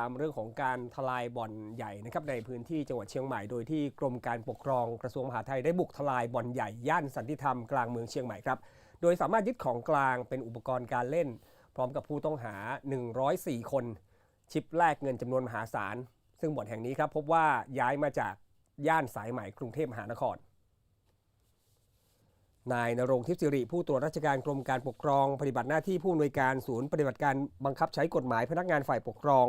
ตามเรื่องของการทลายบ่อนใหญ่นะครับในพื้นที่จังหวัดเชียงใหม่โดยที่กรมการปกครองกระทรวงมหาดไทยได้บุกทลายบ่อนใหญ่ย่านสันติธรรมกลางเมืองเชียงใหม่ครับโดยสามารถยึดของกลางเป็นอุปกรณ์การเล่น พร้อมกับผู้ต้องหา 104 คน ชิปแลกเงินจำนวนมหาศาล ซึ่งบ่อนแห่งนี้ครับพบว่าย้ายมาจากย่านสายไหมกรุงเทพมหานครนายนรงค์ทิพย์สิริผู้ตรวจราชการกรมการปกครอง ปฏิบัติหน้าที่ผู้อำนวยการศูนย์ปฏิบัติการบังคับใช้กฎหมายพนักงานฝ่ายปกครอง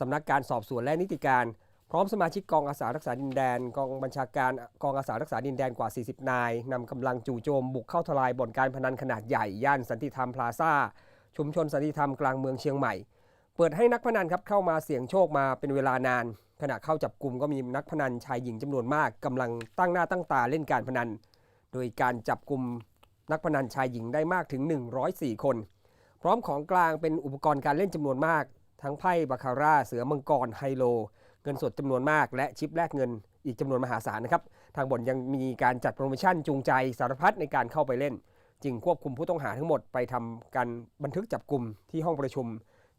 สำนักการสอบสวนและนิติการ พร้อมสมาชิกกองอาสารักษาดินแดน กองบัญชาการกองอาสารักษาดินแดนกว่า 40 นายนำกำลังจู่โจมบุกเข้าทลายบ่อนการพนันขนาดใหญ่ย่านสันติธรรมพลาซ่า ชุมชนสันติธรรมกลางเมืองเชียงใหม่ เปิดให้นักพนันครับเข้ามาเสี่ยงโชคมาเป็นเวลานาน ขณะเข้าจับกลุ่มก็มีนักพนันชายหญิงจำนวนมากกำลังตั้งหน้าตั้งตาเล่นการพนัน โดยการจับกลุ่มนักพนันชายหญิงได้มากถึง 104 คน พร้อมของกลางเป็นอุปกรณ์การเล่นจำนวนมาก ทั้งไพ่บาคาร่า เสือมังกรไฮโล เงินสดจำนวนมาก และชิปแลกเงินอีกจำนวนมหาศาลนะครับ ทางบ่อนยังมีการจัดโปรโมชั่นจูงใจสารพัดในการเข้าไปเล่น จึงควบคุมผู้ต้องหาทั้งหมดไปทำการบันทึกจับกลุ่มที่ห้องประชุม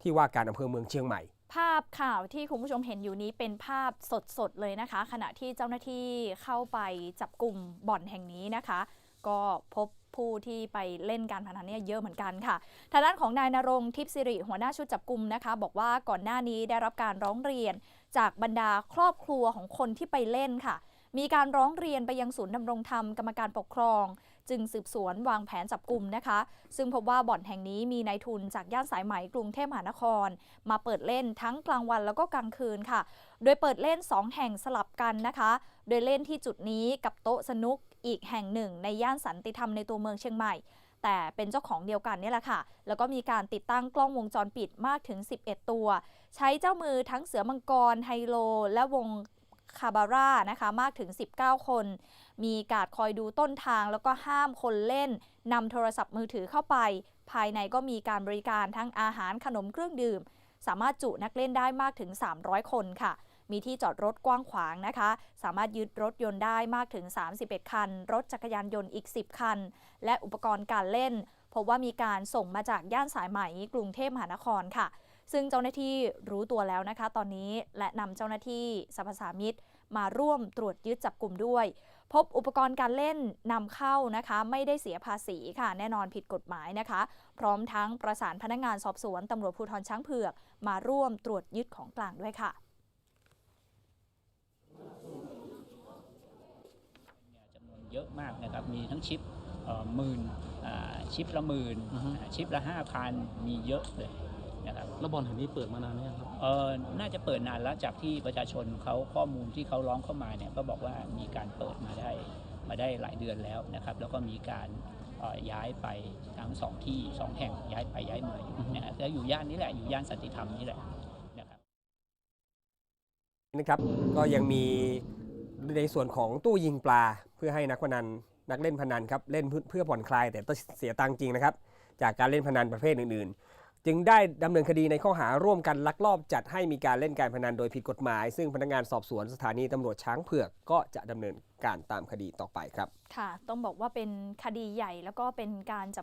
ที่ว่าการอำเภอเมืองเชียงใหม่ภาพข่าวที่คุณผู้ชมเห็นอยู่นี้เป็นภาพสดๆเลยนะคะ ขณะที่เจ้าหน้าที่เข้าไปจับกลุ่มบ่อนแห่งนี้นะคะ ก็พบผู้ที่ไปเล่นการพนันเนี่ยเยอะเหมือนกันค่ะ ทางด้านของนายนรงทิพย์สิริหัวหน้าชุดจับกลุ่มนะคะ บอกว่าก่อนหน้านี้ได้รับการร้องเรียนจากบรรดาครอบครัวของคนที่ไปเล่นค่ะ มีการร้องเรียนไปยังศูนย์ดำรงธรรมกรรมการปกครอง จึงสืบสวนวางแผนจับกลุ่มนะคะ ซึ่งพบว่าบ่อนแห่งนี้มีนายทุนจากย่านสายไหมกรุงเทพมหานคร มาเปิดเล่นทั้งกลางวันแล้วก็กลางคืนค่ะ โดยเปิดเล่น 2 แห่งสลับกันนะคะ โดยเล่นที่จุดนี้กับโต๊ะสนุกอีกแห่งหนึ่ง ในย่านสันติธรรมในตัวเมืองเชียงใหม่แต่เป็นเจ้าของเดียวกันนี่แหละค่ะ แล้วก็มีการติดตั้งกล้องวงจรปิดมากถึง 11 ตัว ใช้เจ้ามือทั้งเสือมังกร ไฮโล และวง คาบาร่านะคะมากถึง 19 คน มีการดคอยดูต้นทางแล้วก็ห้ามคนเล่นนำโทรศัพท์มือถือเข้าไป ภายในก็มีการบริการทั้งอาหารขนมเครื่องดื่ม สามารถจุนักเล่นได้มากถึง 300 คนค่ะ มีที่จอดรถกว้างขวางนะคะ สามารถยึดรถยนต์ได้มากถึง 31 คัน รถจักรยานยนต์อีก 10 คัน และอุปกรณ์การเล่นพบว่ามีการส่งมาจากย่านสายไหมกรุงเทพมหานครค่ะ ซึ่งเจ้าหน้าที่รู้ตัวแล้วนะคะ ตอนนี้และนำเจ้าหน้าที่สรรพสามิตมาร่วมตรวจยึดจับกลุ่มด้วย พบอุปกรณ์การเล่นนำเข้านะคะ ไม่ได้เสียภาษีค่ะ แน่นอนผิดกฎหมายนะคะ พร้อมทั้งประสานพนักงานสอบสวนตำรวจภูธรช้างเผือก มาร่วมตรวจยึดของกลางด้วยค่ะเนี่ยจำนวนเยอะมากนะครับ มีทั้งชิปเอ่อหมื่นอ่าชิปละหมื่นอือฮึอ่าชิปละห้าพันมีเยอะเลย นะครับแล้วบอลแห่งนี้เปิดมานานไหมครับเออน่าจะเปิดนานแล้วจากที่ประชาชนเขาข้อมูลที่เขาร้องเข้ามาเนี่ยก็บอกว่ามีการเปิดมาได้มาได้หลายเดือนแล้วนะครับ แล้วก็มีการย้ายไปทั้งสองที่สองแห่งย้ายไปย้ายมาอยู่นะฮะแล้วอยู่ย่านนี้แหละอยู่ย่านสันติธรรมนี่แหละนะครับนะครับก็ยังมีในส่วนของตู้ยิงปลาเพื่อให้นักพนันนักเล่นพนันครับเล่นเพื่อผ่อนคลายแต่ต้องเสียตังค์จริงนะครับ จากการเล่นพนันประเภทอื่น จึงได้ดำเนินคดีในข้อหาร่วมกันลักลอบจัดให้มีการเล่นการพนันโดยผิดกฎหมาย ซึ่งพนักงานสอบสวนสถานีตำรวจช้างเผือกก็จะดำเนินการตามคดีต่อไปครับ ค่ะ ต้องบอกว่าเป็นคดีใหญ่แล้วก็เป็นการจับ